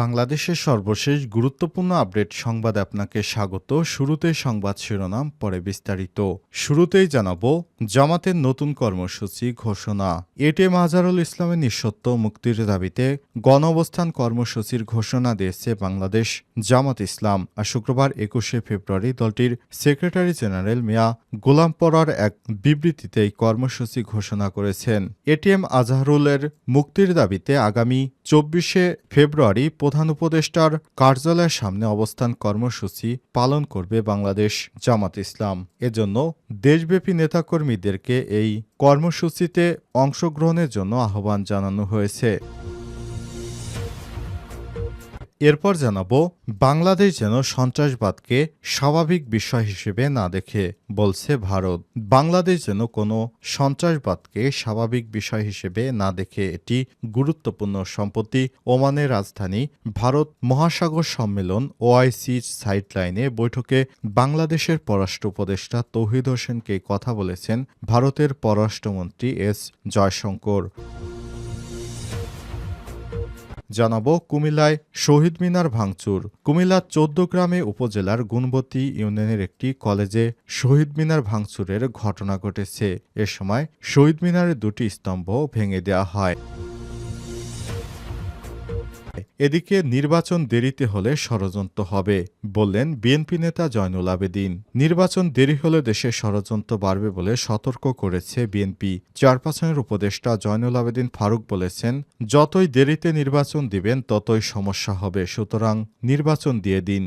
বাংলাদেশের সর্বশেষ গুরুত্বপূর্ণ আপডেট সংবাদ আপনাকে স্বাগত। শুরুতে সংবাদ শিরোনাম, পরে বিস্তারিত। শুরুতেই জানাব, জামাতের নতুন কর্মসূচি ঘোষণা। এটিএম আজহারুল ইসলামের নিঃসত্ব মুক্তির দাবিতে গণ অবস্থান কর্মসূচির ঘোষণা দিয়েছে বাংলাদেশ জামাত ইসলাম। আর শুক্রবার একুশে ফেব্রুয়ারি দলটির সেক্রেটারি জেনারেল মিয়া গোলাম পরার এক বিবৃতিতে এই কর্মসূচি ঘোষণা করেছেন। এটিএম আজহারুলের মুক্তির দাবিতে আগামী চব্বিশে ফেব্রুয়ারি প্রধান উপদেষ্টার কার্যালয়ের সামনে অবস্থান কর্মসূচি পালন করবে বাংলাদেশ জামাত ইসলাম। এজন্য দেশব্যাপী নেতাকর্মীদেরকে এই কর্মসূচিতে অংশগ্রহণের জন্য আহ্বান জানানো হয়েছে। এরপর জানাব, বাংলাদেশ যেন সন্ত্রাসবাদকে স্বাভাবিক বিষয় হিসেবে না দেখে, বলছে ভারত। বাংলাদেশ যেন কোনো সন্ত্রাসবাদকে স্বাভাবিক বিষয় হিসেবে না দেখে, এটি গুরুত্বপূর্ণ সম্পত্তি। ওমানের রাজধানী ভারত মহাসাগর সম্মেলন ওআইসি সাইডলাইনে বৈঠকে বাংলাদেশের পররাষ্ট্র উপদেষ্টা তৌহিদ হোসেনকে কথা বলেছেন ভারতের পররাষ্ট্রমন্ত্রী এস জয়শঙ্কর। জানাব কুমিল্লায় শহীদ মিনার ভাঙচুর। কুমিল্লার চোদ্দ গ্রামে উপজেলার গুণবতী ইউনিয়নের একটি কলেজে শহীদ মিনার ভাঙচুরের ঘটনা ঘটেছে। এ সময় শহীদ মিনারের দুটি স্তম্ভ ভেঙে দেওয়া হয়। এদিকে নির্বাচন দেরিতে হলে ষড়যন্ত্র হবে, বললেন বিএনপি নেতা জয়নুল আবেদিন। নির্বাচন দেরি হলে দেশে ষড়যন্ত্র বাড়বে বলে সতর্ক করেছে বিএনপি। চেয়ারপারসনের উপদেষ্টা জয়নুল আবেদিন ফারুক বলেছেন, যতই দেরিতে নির্বাচন দিবেন, ততই সমস্যা হবে। সুতরাং নির্বাচন দিয়ে দিন।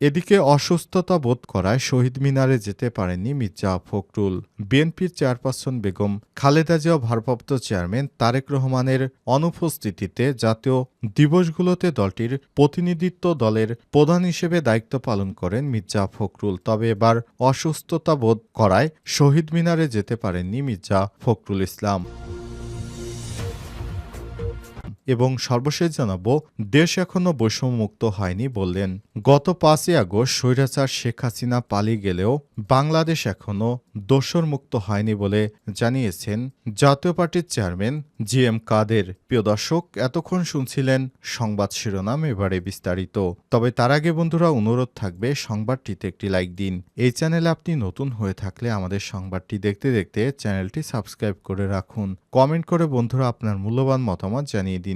এদিকে অসুস্থতা বোধ করায় শহীদ মিনারে যেতে পারেননি মির্জা ফখরুল। বিএনপির চেয়ারপারসন বেগম খালেদা জিয়া ভারপ্রাপ্ত চেয়ারম্যান তারেক রহমানের অনুপস্থিতিতে জাতীয় দিবসগুলোতে দলটির প্রতিনিধিত্ব দলের প্রধান হিসেবে দায়িত্ব পালন করেন মির্জা ফখরুল। তবে এবার অসুস্থতা বোধ করায় শহীদ মিনারে যেতে পারেননি মির্জা ফখরুল ইসলাম। এবং সর্বশেষ জানাব, দেশ এখনও বৈষম্যমুক্ত হয়নি বললেন। গত পাঁচই আগস্ট স্বৈরাচার শেখ হাসিনা পালিয়ে গেলেও বাংলাদেশ এখনও দোষর মুক্ত হয়নি বলে জানিয়েছেন জাতীয় পার্টির চেয়ারম্যান জি এম কাদের। প্রিয় দর্শক, এতক্ষণ শুনছিলেন সংবাদ শিরোনাম, এবারে বিস্তারিত। তবে তার আগে বন্ধুরা, অনুরোধ থাকবে সংবাদটিতে একটি লাইক দিন। এই চ্যানেলে আপনি নতুন হয়ে থাকলে আমাদের সংবাদটি দেখতে দেখতে চ্যানেলটি সাবস্ক্রাইব করে রাখুন। কমেন্ট করে বন্ধুরা আপনার মূল্যবান মতামত জানিয়ে দিন।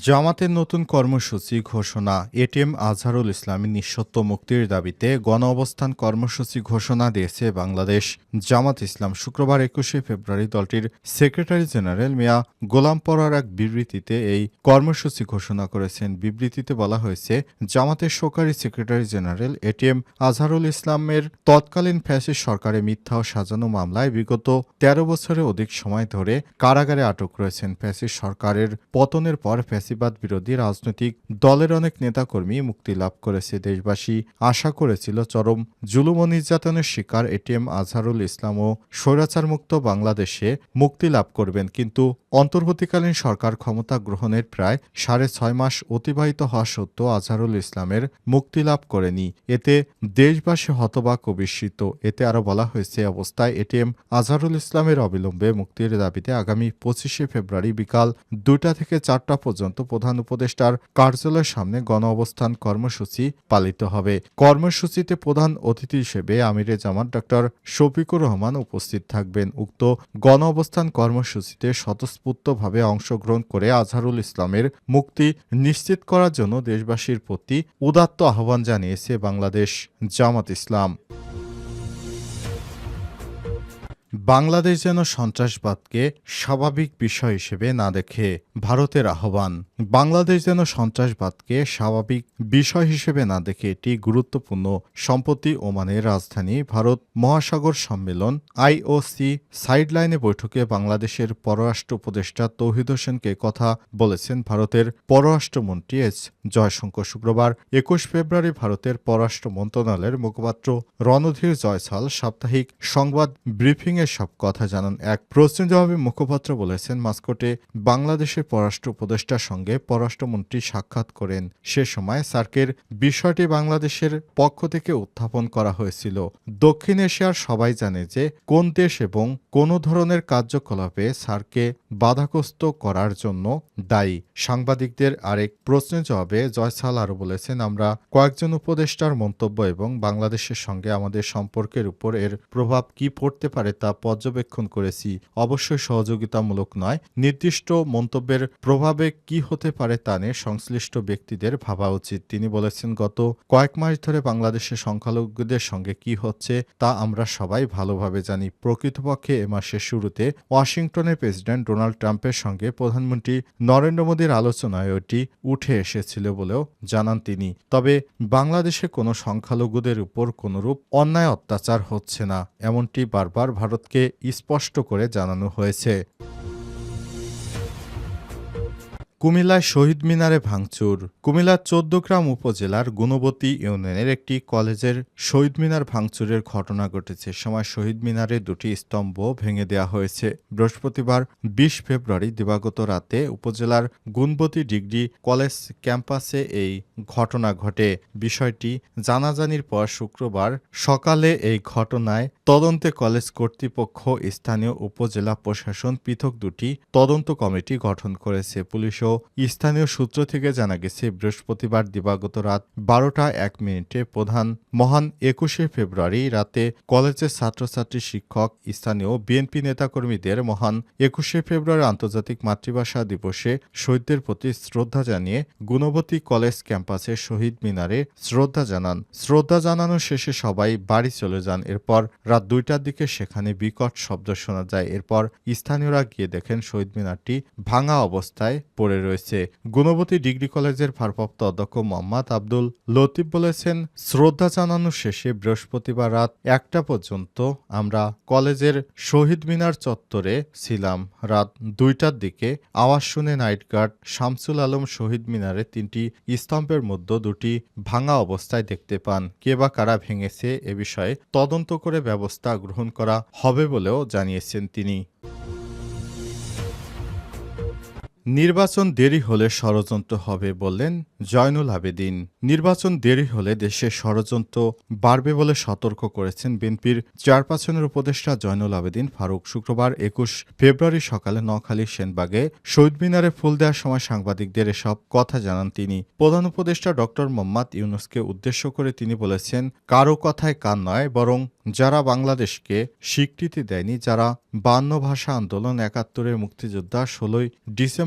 জামাতের নতুন কর্মসূচি ঘোষণা। এটিএম আজহারুল ইসলামের নিঃসত্ব মুক্তির দাবিতে গণ অবস্থান কর্মসূচি ঘোষণা দিয়েছে বাংলাদেশ। জামাত ইসলাম শুক্রবার একুশে ফেব্রুয়ারি দলটির সেক্রেটারি জেনারেল মিয়া গোলাম পরার এক বিবৃতিতে এই কর্মসূচি ঘোষণা করেছেন। বিবৃতিতে বলা হয়েছে, জামাতের সরকারি সেক্রেটারি জেনারেল এটিএম আজহারুল ইসলামের তৎকালীন ফ্যাসিস সরকারে মিথ্যা ও সাজানো মামলায় বিগত তেরো বছরের অধিক সময় ধরে কারাগারে আটক রয়েছেন। ফ্যাসিস সরকারের পতনের পর ফ্যাসিবাদ বিরোধী রাজনৈতিক দলের অনেক নেতাকর্মী মুক্তি লাভ করেছে দেশবাসী। আশা করেছিল চরম জুলুম ও নির্যাতনের শিকার এটিএম আজহারুল ইসলাম ও স্বৈরাচার মুক্ত বাংলাদেশে মুক্তি লাভ করবেন। কিন্তু অন্তর্বর্তীকালীন সরকার ক্ষমতা গ্রহণের প্রায় সাড়ে ছয় মাস অতিবাহিত হওয়া সত্ত্বেও আজহারুল ইসলামের মুক্তি লাভ করেনি। এতে দেশবাসী হতবাক ও বিস্মিত। এতে আরও বলা হয়েছে অবস্থায় এটিএম আজহারুল ইসলামের অবিলম্বে মুক্তির দাবিতে আগামী পঁচিশে ফেব্রুয়ারি বিকাল দুইটা থেকে চারটা পর্যন্ত প্রধান উপদেষ্টার কার্যালয়ের সামনে গণ অবস্থান কর্মসূচি পালিত হবে। কর্মসূচিতে প্রধান অতিথি হিসেবে আমিরে জামাত ডক্টর শফিকুর রহমান উপস্থিত থাকবেন। উক্ত গণ অবস্থান কর্মসূচিতে স্বতঃস্ফূর্তভাবে অংশগ্রহণ করে আজহারুল ইসলামের মুক্তি নিশ্চিত করার জন্য দেশবাসীর প্রতি উদাত্ত আহ্বান জানিয়েছে বাংলাদেশ জামাত ইসলাম। বাংলাদেশ যেন সন্ত্রাসবাদকে স্বাভাবিক বিষয় হিসেবে না দেখে ভারতের আহ্বান। বাংলাদেশ যেন সন্ত্রাসবাদকে স্বাভাবিক বিষয় হিসেবে না দেখে এটি গুরুত্বপূর্ণ সম্পত্তি ওমানের রাজধানী ভারত মহাসাগর সম্মেলন আইওসি সাইডলাইনে বৈঠকে বাংলাদেশের পররাষ্ট্র উপদেষ্টা তৌহিদ হোসেনকে কথা বলেছেন ভারতের পররাষ্ট্রমন্ত্রী এস জয়শঙ্কর শুক্রবার একুশ ফেব্রুয়ারি ভারতের পররাষ্ট্র মন্ত্রণালয়ের মুখপাত্র রণধীর জয়সাল সাপ্তাহিক সংবাদ ব্রিফিংয়ে সব কথা জানান। এক প্রশ্নের জবাবে মুখপাত্র বলেছেন, মাস্কোটে বাংলাদেশের পররাষ্ট্র উপদেষ্টার সঙ্গে পররাষ্ট্রমন্ত্রী সাক্ষাৎ করেন। সে সময় সার্কের বিষয়টি বাংলাদেশের পক্ষ থেকে উত্থাপন করা হয়েছিল। দক্ষিণ এশিয়ার সবাই জানে যে কোন দেশ এবং কোন ধরনের কার্যকলাপে সার্ককে বাধাগ্রস্ত করার জন্য দায়ী। সাংবাদিকদের আরেক প্রশ্নের জবাবে জয়সাল আরও বলেছেন, আমরা কয়েকজন উপদেষ্টার মন্তব্য এবং বাংলাদেশের সঙ্গে আমাদের সম্পর্কের উপর এর প্রভাব কি পড়তে পারে তা পর্যবেক্ষণ করেছি। অবশ্যই সহযোগিতামূলক নয়। নির্দিষ্ট মন্তব্যের প্রভাবে কি হতে পারে তা নিয়ে সংশ্লিষ্ট ব্যক্তিদের ভাবা উচিত। তিনি বলেছেন, গত কয়েক মাস ধরে বাংলাদেশের সংখ্যালঘুদের সঙ্গে কি হচ্ছে তা আমরা সবাই ভালোভাবে জানি। প্রকৃতপক্ষে এ মাসের শুরুতে ওয়াশিংটনের প্রেসিডেন্ট ডোনাল্ড ট্রাম্পের সঙ্গে প্রধানমন্ত্রী নরেন্দ্র মোদীর আলোচনায় ওটি উঠে এসেছিল বলেও জানান তিনি। তবে বাংলাদেশে কোনো সংখ্যালঘুদের উপর কোনোরূপ অন্যায় অত্যাচার হচ্ছে না, এমনটি বারবার ভারতকে স্পষ্ট করে জানানো হয়েছে। কুমিল্লায় শহীদ মিনারে ভাঙচুর। কুমিল্লার চোদ্দগ্রাম উপজেলার গুণবতী ইউনিয়নের একটি কলেজের শহীদ মিনার ভাঙচুরের ঘটনা ঘটেছে। সময় শহীদ মিনারে দুটি স্তম্ভ ভেঙে দেওয়া হয়েছে। বৃহস্পতিবার বিশ ফেব্রুয়ারি দিবাগত রাতে উপজেলার গুণবতী ডিগ্রি কলেজ ক্যাম্পাসে এই ঘটনা ঘটে। বিষয়টি জানাজানির পর শুক্রবার সকালে এই ঘটনায় তদন্তে কলেজ কর্তৃপক্ষ, স্থানীয় উপজেলা প্রশাসন পৃথক দুটি তদন্ত কমিটি গঠন করেছে। পুলিশ ও স্থানীয় সূত্র থেকে জানা গেছে, বৃহস্পতিবার দিবাগত রাত বারোটা এক মিনিটে প্রধান মহান একুশে ফেব্রুয়ারি রাতে কলেজের ছাত্রছাত্রী, শিক্ষক, স্থানীয় বিএনপি নেতাকর্মীদের মহান একুশে ফেব্রুয়ারি আন্তর্জাতিক মাতৃভাষা দিবসে শহীদদের প্রতি শ্রদ্ধা জানিয়ে গুণবতী কলেজ ক্যাম্পাসে শহীদ মিনারে শ্রদ্ধা জানান। শ্রদ্ধা জানানো শেষে সবাই বাড়ি চলে যান। এরপর রাত দুইটার দিকে সেখানে বিকট শব্দ শোনা যায়। এরপর স্থানীয়রা গিয়ে দেখেন শহীদ মিনারটি ভাঙা অবস্থায় পড়ে রয়েছে। গুণবতী ডিগ্রি কলেজের ভারপ্রাপ্ত অধ্যক্ষ মোহাম্মদ আব্দুল লতিফ বলেছেন, শ্রদ্ধা জানানো শেষে বৃহস্পতিবার রাত একটা পর্যন্ত আমরা কলেজের শহীদ মিনার চত্বরে ছিলাম। রাত দুইটার দিকে আওয়াজ শুনে নাইট গার্ড শামসুল আলম শহীদ মিনারে তিনটি স্তম্ভের মধ্যে দুটি ভাঙা অবস্থায় দেখতে পান। কে বা কারা ভেঙেছে এ বিষয়ে তদন্ত করে ব্যবস্থা গ্রহণ করা হবে বলেও জানিয়েছেন তিনি। নির্বাচন দেরি হলে ষড়যন্ত্র হবে বললেন জয়নুল আবেদিন। নির্বাচন দেরি হলে দেশে ষড়যন্ত্র বাড়বে বলে সতর্ক করেছেন বিএনপির চেয়ারপারসনের উপদেষ্টা জয়নুল আবেদিন ফারুক। শুক্রবার একুশ ফেব্রুয়ারি সকালে নোয়াখালী সেনবাগে শহীদ মিনারে ফুল দেওয়ার সময় সাংবাদিকদের এসব কথা জানান তিনি। প্রধান উপদেষ্টা ডক্টর মোহাম্মদ ইউনুসকে উদ্দেশ্য করে তিনি বলেছেন, কারও কথায় কান নয়, বরং যারা বাংলাদেশকে স্বীকৃতি দেয়নি, যারা বান্ন ভাষা আন্দোলন একাত্তরের মুক্তিযোদ্ধা ষোলোই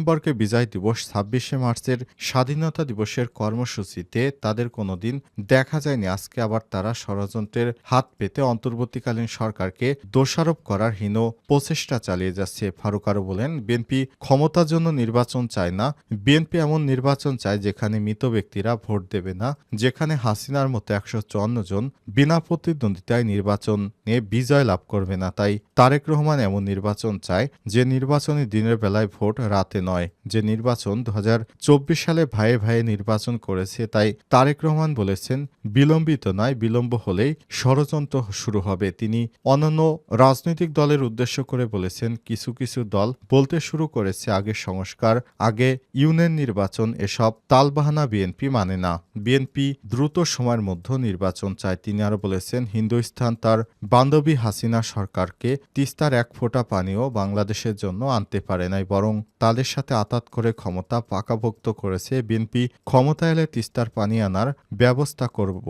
ডিসেম্বরকে বিজয় দিবস ছাব্বিশে মার্চের স্বাধীনতা দিবসের কর্মসূচিতে তাদের কোনোদিন দেখা যায়নি। আজকে আবার তারা ষড়যন্ত্রের হাত পেতে অন্তর্বর্তীকালীন সরকারকে দোষারোপ করার হীন প্রচেষ্টা চালিয়ে যাচ্ছে। ফারুক আরও বলেন, বিএনপি ক্ষমতার জন্য নির্বাচন চায় না। বিএনপি এমন নির্বাচন চায় যেখানে মৃত ব্যক্তিরা ভোট দেবে না, যেখানে হাসিনার মতো একশো চুয়ান্ন জন বিনা প্রতিদ্বন্দ্বিতায় নির্বাচন নিয়ে বিজয় লাভ করবে না। তাই তারেক রহমান এমন নির্বাচন চায় যে নির্বাচনী দিনের বেলায় ভোট রাতে নয়। যে নির্বাচন দু হাজার চব্বিশ সালে ভাইয়ে ভাইয়ে নির্বাচন করেছে, তাই তারেক রহমান বলেছেন, বিলম্বিত নয়, বিলম্ব হলেই ষড়যন্ত্র শুরু হবে। তিনি অন্যান্য রাজনৈতিক দলের উদ্দেশ্য করে বলেছেন, কিছু কিছু দল বলতে শুরু করেছে আগে সংস্কার, আগে ইউনিয়ন নির্বাচন, এসব তালবাহানা বিএনপি মানে না। বিএনপি দ্রুত সময়ের মধ্যে নির্বাচন চায়। তিনি আরও বলেছেন, হিন্দুস্থান তার বান্ধবী হাসিনা সরকারকে তিস্তার এক ফোঁটা পানিও বাংলাদেশের জন্য আনতে পারে নাই, বরং তাদের সাথে আতাত করে ক্ষমতা পাকাভুক্ত করেছে বিএনপি ক্ষমতা এলে তিস্তার পানি আনার ব্যবস্থা করব।